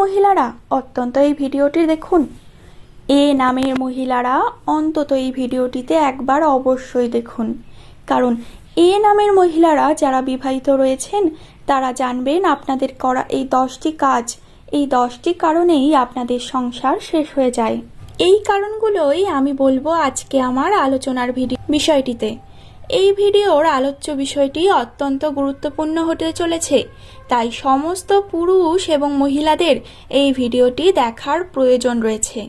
মহিলারা, অত্যন্ত এই ভিডিওটি দেখুন। এ নামের মহিলারা অন্তত এই ভিডিওটিতে একবার অবশ্যই দেখুন। কারণ এ নামের মহিলারা যারা বিবাহিত রয়েছেন, তারা জানবেন আপনাদের করা এই দশটি কাজ, এই দশটি কারণেই আপনাদের সংসার শেষ হয়ে যায়। এই কারণগুলোই আমি বলব আজকে আমার আলোচনার ভিডিও বিষয়টিতে। এই ভিডিওর আলোচ্য বিষয়টি অত্যন্ত গুরুত্বপূর্ণ হতে চলেছে, তাই সমস্ত পুরুষ এবং মহিলাদের এই ভিডিওটি দেখার প্রয়োজন রয়েছে।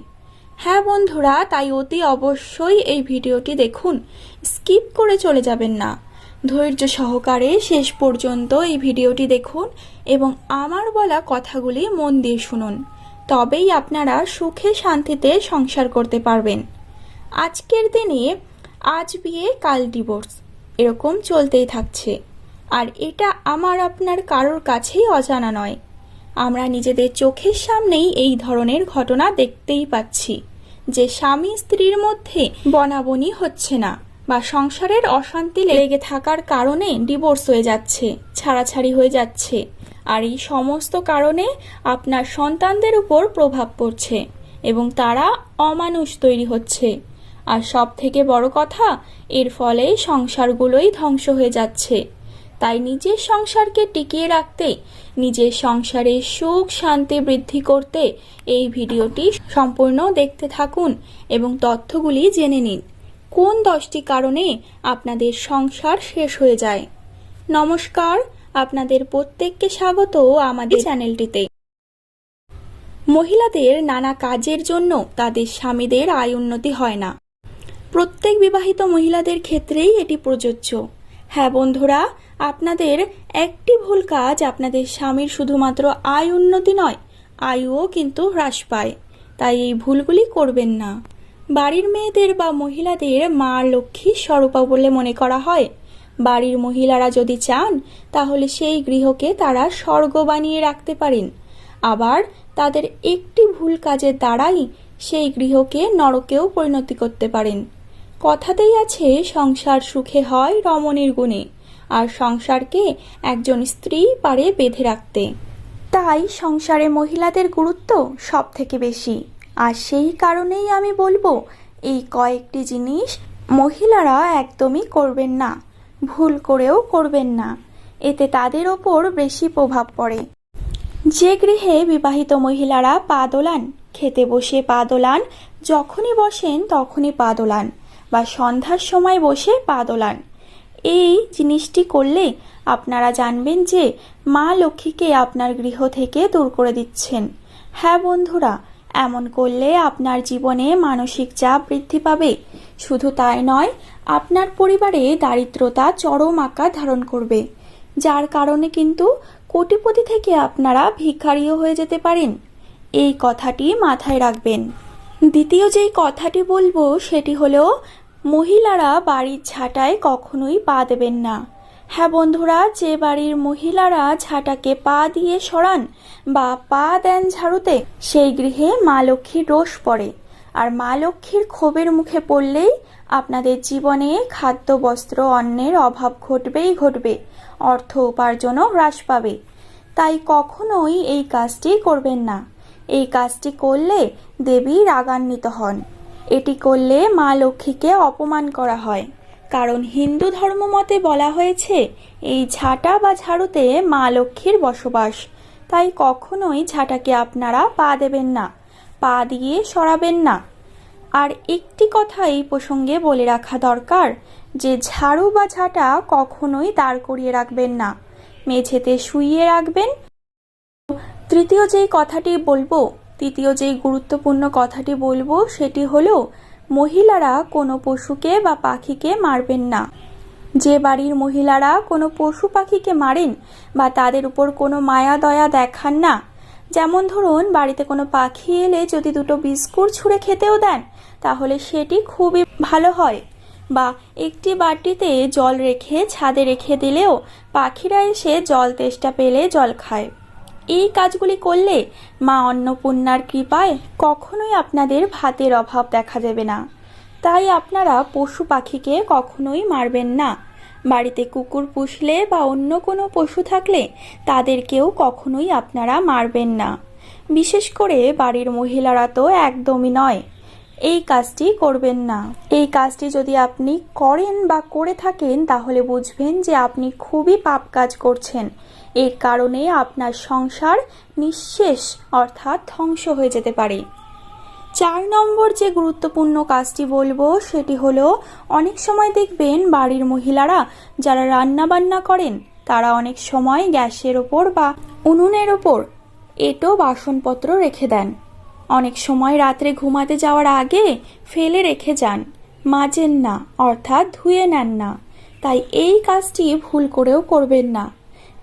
হ্যাঁ বন্ধুরা, তাই অতি অবশ্যই এই ভিডিওটি দেখুন, স্কিপ করে চলে যাবেন না। ধৈর্য সহকারে শেষ পর্যন্ত এই ভিডিওটি দেখুন এবং আমার বলা কথাগুলি মন দিয়ে শুনুন, তবেই আপনারা সুখে শান্তিতে সংসার করতে পারবেন। আজকের দিনে আজ বিয়ে, কাল ডিভোর্স এরকম চলতেই থাকছে। আর এটা আমার আপনার কারোর কাছেই অজানা নয়। আমরা নিজেদের চোখের সামনেই এই ধরনের ঘটনা দেখতেই পাচ্ছি, যে স্বামী স্ত্রীর মধ্যে বনাবনি হচ্ছে না বা সংসারের অশান্তি লেগে থাকার কারণে ডিভোর্স হয়ে যাচ্ছে, ছাড়াছাড়ি হয়ে যাচ্ছে। আর এই সমস্ত কারণে আপনার সন্তানদের উপর প্রভাব পড়ছে এবং তারা অমানুষ তৈরি হচ্ছে। আর সব থেকে বড় কথা, এর ফলে সংসারগুলোই ধ্বংস হয়ে যাচ্ছে। তাই নিজের সংসারকে টিকিয়ে রাখতে, নিজের সংসারে সুখ শান্তি বৃদ্ধি করতে এই ভিডিওটি সম্পূর্ণ দেখতে থাকুন এবং তথ্যগুলি জেনে নিন। কোন দশটি কারণে আপনাদের সংসার শেষ হয়ে যায়? নমস্কার, আপনাদের প্রত্যেককে স্বাগত আমাদের চ্যানেলটিতে। মহিলাদের নানা কাজের জন্য তাদের স্বামীদের আয় উন্নতি হয় না। প্রত্যেক বিবাহিত মহিলাদের ক্ষেত্রেই এটি প্রযোজ্য। হ্যাঁ বন্ধুরা, আপনাদের একটি ভুল কাজ আপনাদের স্বামীর শুধুমাত্র আয় উন্নতি নয়, আয়ুও কিন্তু হ্রাস পায়। তাই এই ভুলগুলি করবেন না। বাড়ির মেয়েদের বা মহিলাদের মা লক্ষ্মী স্বরূপা বলে মনে করা হয়। বাড়ির মহিলারা যদি চান, তাহলে সেই গৃহকে তারা স্বর্গ বানিয়ে রাখতে পারেন। আবার তাদের একটি ভুল কাজের দ্বারাই সেই গৃহকে নরকেও পরিণতি করতে পারেন। কথাতেই আছে, সংসার সুখে হয় রমণীর গুণে, আর সংসারকে একজন স্ত্রী পারে বেঁধে রাখতে। তাই সংসারে মহিলাদের গুরুত্ব সব থেকে বেশি। আর সেই কারণেই আমি বলব, এই কয়েকটি জিনিস মহিলারা একদমই করবেন না, ভুল করেও করবেন না। এতে তাদের ওপর বেশি প্রভাব পড়ে। যে গৃহে বিবাহিত মহিলারা পা দোলান, খেতে বসে পা দোলান, যখনই বসেন তখনই পা দোলান। বা সন্ধ্যার সময় বসে পা দোলান। এই জিনিসটি করলে আপনারা জানবেন যে মা লক্ষ্মীকে আপনার গৃহ থেকে দূর করে দিচ্ছেন। হ্যাঁ বন্ধুরা, এমন করলে আপনার জীবনে মানসিক চাপ বৃদ্ধি পাবে। শুধু তাই নয়, আপনার পরিবারে দারিদ্রতা চরম আকার ধারণ করবে। যার কারণে কিন্তু কোটিপতি থেকে আপনারা ভিখারিও হয়ে যেতে পারেন। এই কথাটি মাথায় রাখবেন। দ্বিতীয় যেই কথাটি বলব সেটি হলো মহিলারা বাড়ির ঝাঁটায় কখনোই পা দেবেন না। হ্যাঁ বন্ধুরা, যে বাড়ির মহিলারা ঝাঁটাকে পা দিয়ে সরান বা পা দেন ঝাড়ুতে, সেই গৃহে মা লক্ষ্মীর রোষ পড়ে। আর মা লক্ষ্মীর ক্ষোভের মুখে পড়লেই আপনাদের জীবনে খাদ্য, বস্ত্র, অন্নের অভাব ঘটবেই ঘটবে, অর্থ উপার্জনও হ্রাস পাবে। তাই কখনোই এই কাজটি করবেন না। এই কাজটি করলে দেবী রাগান্বিত হন। এটি করলে মা লক্ষ্মীকে অপমান করা হয়। কারণ হিন্দু ধর্ম মতে বলা হয়েছে, এই ঝাঁটা বা ঝাড়ুতে মা লক্ষ্মীর বসবাস। তাই কখনোই ঝাঁটাকে আপনারা পা দেবেন না, পা দিয়ে সরাবেন না। আর একটি কথা এই প্রসঙ্গে বলে রাখা দরকার, যে ঝাড়ু বা ঝাঁটা কখনোই দাঁড় করিয়ে রাখবেন না, মেঝেতে শুইয়ে রাখবেন। তৃতীয় যেই কথাটি বলব তৃতীয় যেই গুরুত্বপূর্ণ কথাটি বলব, সেটি হলো, মহিলারা কোনো পশুকে বা পাখিকে মারবেন না। যে বাড়ির মহিলারা কোনো পশু পাখিকে মারেন বা তাদের উপর কোনো মায়া দয়া দেখান না, যেমন ধরুন, বাড়িতে কোনো পাখি এলে যদি দুটো বিস্কুট ছুঁড়ে খেতেও দেন, তাহলে সেটি খুবই ভালো হয়। বা একটি বাটিতে জল রেখে ছাদে রেখে দিলেও পাখিরা এসে জল তেষ্টা পেলে জল খায়। এই কাজগুলি করলে মা অন্নপূর্ণার কৃপায় কখনোই আপনাদের ভাতের অভাব দেখা দেবে না। তাই আপনারা পশু পাখিকে কখনোই মারবেন না। বাড়িতে কুকুর পুষলে বা অন্য কোনো পশু থাকলে তাদেরকেও কখনোই আপনারা মারবেন না। বিশেষ করে বাড়ির মহিলারা তো একদমই নয়। এই কাজটি করবেন না। এই কাজটি যদি আপনি করেন বা করে থাকেন, তাহলে বুঝবেন যে আপনি খুবই পাপ কাজ করছেন। এর কারণে আপনার সংসার নিঃশেষ, অর্থাৎ ধ্বংস হয়ে যেতে পারে। চার নম্বর যে গুরুত্বপূর্ণ কাজটি বলব, সেটি হলো, অনেক সময় দেখবেন বাড়ির মহিলারা যারা রান্না বান্না করেন, তারা অনেক সময় গ্যাসের ওপর বা উনুনের ওপর এটো বাসনপত্র রেখে দেন। অনেক সময় রাত্রে ঘুমাতে যাওয়ার আগে ফেলে রেখে যান, মাজেন না, অর্থাৎ ধুয়ে নেন না। তাই এই কাজটি ভুল করেও করবেন না।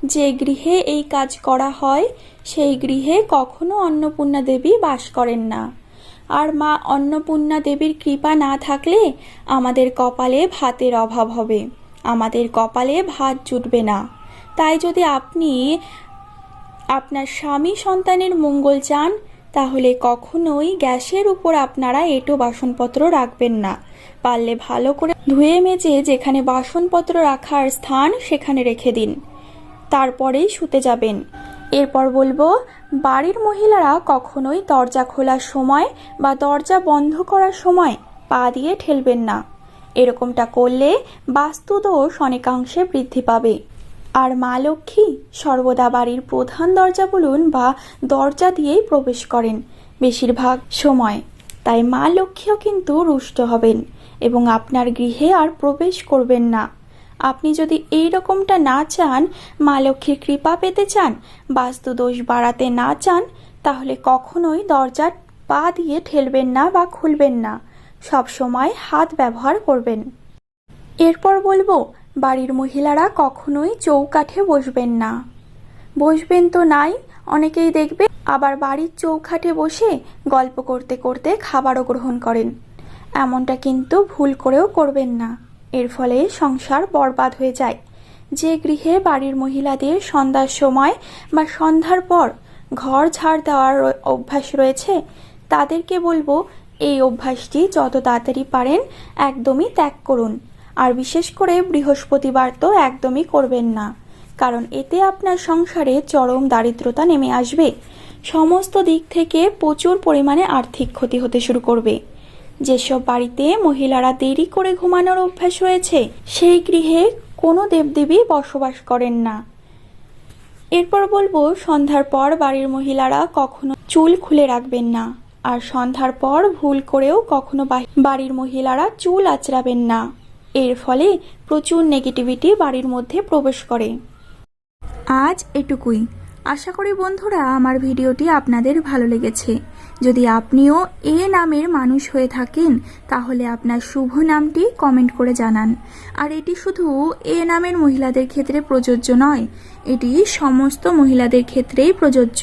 যে গৃহে এই কাজ করা হয়, সেই গৃহে কখনো অন্নপূর্ণা দেবী বাস করেন না। আর মা অন্নপূর্ণা দেবীর কৃপা না থাকলে আমাদের কপালে ভাতের অভাব হবে। আমাদের কপালে ভাত জুটবে না। তাই যদি আপনি আপনার স্বামী সন্তানের মঙ্গল চান, তাহলে কখনোই গ্যাসের উপর আপনারা এঁটো বাসনপত্র রাখবেন না। পারলে ভালো করে ধুয়ে মেজে যেখানে বাসনপত্র রাখার স্থান, সেখানে রেখে দিন। তারপরেই শুতে যাবেন। এরপর বলব, বাড়ির মহিলারা কখনোই দরজা খোলার সময় বা দরজা বন্ধ করার সময় পা দিয়ে ঠেলবেন না। এরকমটা করলে বাস্তুদোষ অনেকাংশে বৃদ্ধি পাবে। আর মা লক্ষ্মী সর্বদা বাড়ির প্রধান দরজা বলুন বা দরজা দিয়েই প্রবেশ করেন বেশিরভাগ সময়। তাই মা লক্ষ্মীও কিন্তু রুষ্ট হবেন এবং আপনার গৃহে আর প্রবেশ করবেন না। আপনি যদি এই রকমটা না চান, মা লক্ষ্মীর কৃপা পেতে চান বাস্তু দোষ বাড়াতে না চান, তাহলে কখনোই দরজার পা দিয়ে ঠেলবেন না বা খুলবেন না। সব সময় হাত ব্যবহার করবেন। এরপর বলব, বাড়ির মহিলারা কখনোই চৌকাঠে বসবেন না। বসবেন তো নাই, অনেকেই দেখবে আবার বাড়ির চৌখাটে বসে গল্প করতে করতে খাবারও গ্রহণ করেন। এমনটা কিন্তু ভুল করেও করবেন না। এর ফলে সংসার বরবাদ হয়ে যায়। যে গৃহে বাড়ির মহিলাদের সন্ধ্যার সময় বা সন্ধ্যার পর ঘর ঝাড় দেওয়ার অভ্যাস রয়েছে, তাদেরকে বলব এই অভ্যাসটি যত তাড়াতাড়ি পারেন একদমই ত্যাগ করুন। আর বিশেষ করে বৃহস্পতিবার তো একদমই করবেন না, কারণ এতে আপনার সংসারে চরম দারিদ্রতা নেমে আসবে। সমস্ত দিক থেকে প্রচুর পরিমাণে আর্থিক ক্ষতি হতে শুরু করবে। যেসব বাড়িতে মহিলারা দেরি করে ঘুমানোর অভ্যাস রয়েছে, সেই গৃহে কোনো দেবদেবী বসবাস করেন না। এরপর বলব, সন্ধ্যার পর বাড়ির মহিলারা কখনো চুল খুলে রাখবেন না, আর সন্ধ্যার পর ভুল করেও কখনো বাড়ির মহিলারা চুল আঁচড়াবেন না। এর ফলে প্রচুর নেগেটিভিটি বাড়ির মধ্যে প্রবেশ করে। আজ এটুকুই। আশা করি বন্ধুরা আমার ভিডিওটি আপনাদের ভালো লেগেছে। যদি আপনিও এ নামের মানুষ হয়ে থাকেন, তাহলে আপনার শুভ নামটি কমেন্ট করে জানান। আর এটি শুধু এ নামের মহিলাদের ক্ষেত্রে প্রযোজ্য নয়, এটি সমস্ত মহিলাদের ক্ষেত্রেই প্রযোজ্য।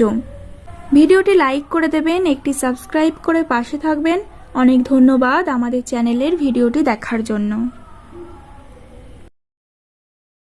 ভিডিওটি লাইক করে দেবেন, একটি সাবস্ক্রাইব করে পাশে থাকবেন। অনেক ধন্যবাদ আমাদের চ্যানেলের ভিডিওটি দেখার জন্য।